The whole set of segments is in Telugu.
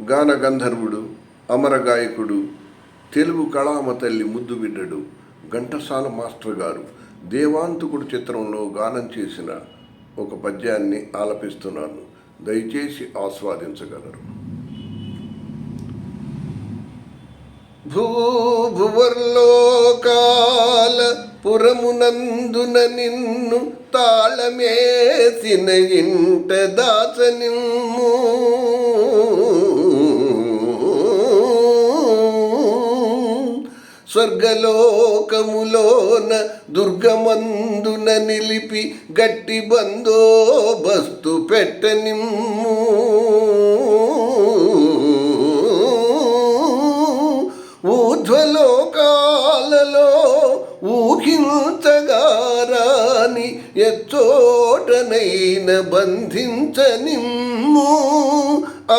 గాన గంధర్వుడు అమర గాయకుడు తెలుగు కళామ తల్లి ముద్దు బిడ్డడు ఘంటసాల మాస్టర్ గారు దేవాంతకుడు చిత్రంలో గానం చేసిన ఒక పద్యాన్ని ఆలపిస్తున్నాను. దయచేసి ఆస్వాదించగలరు. భూభువర్లోకాల పురమునందున నిన్ను తాళమేసిన ఇంట దాచనిమ్ము స్వర్గలోకములోన దుర్గమందున నిలిపి గట్టి బందోబస్తు పెట్టనిమ్ము ఊర్ధ్వలోకాలలో ఊహించగారాని ఎచ్చోటనైన బంధించనిమ్ము ఆ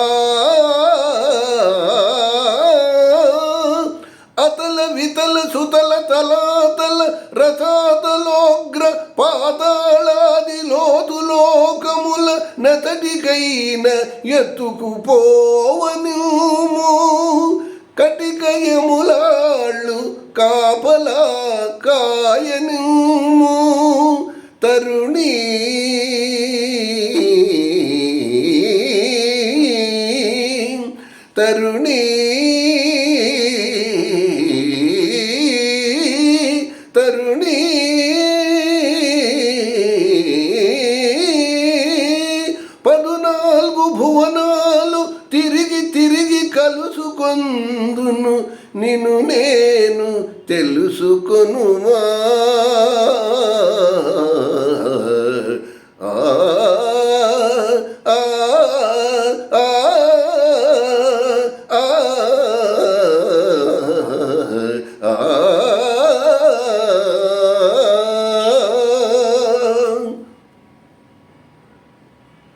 తలాతల రథాతలోగ్ర పాతాళాది లోతు లోకముల నతడికైన ఎత్తుకుపోవను కటికయములాళ్ళు కాపలా కాయను తరుణీ తరుణీ తరుణీ భువనాలు తిరిగి తిరిగి కలుసుకొందును నిన్ను నేను తెలుసుకొను మా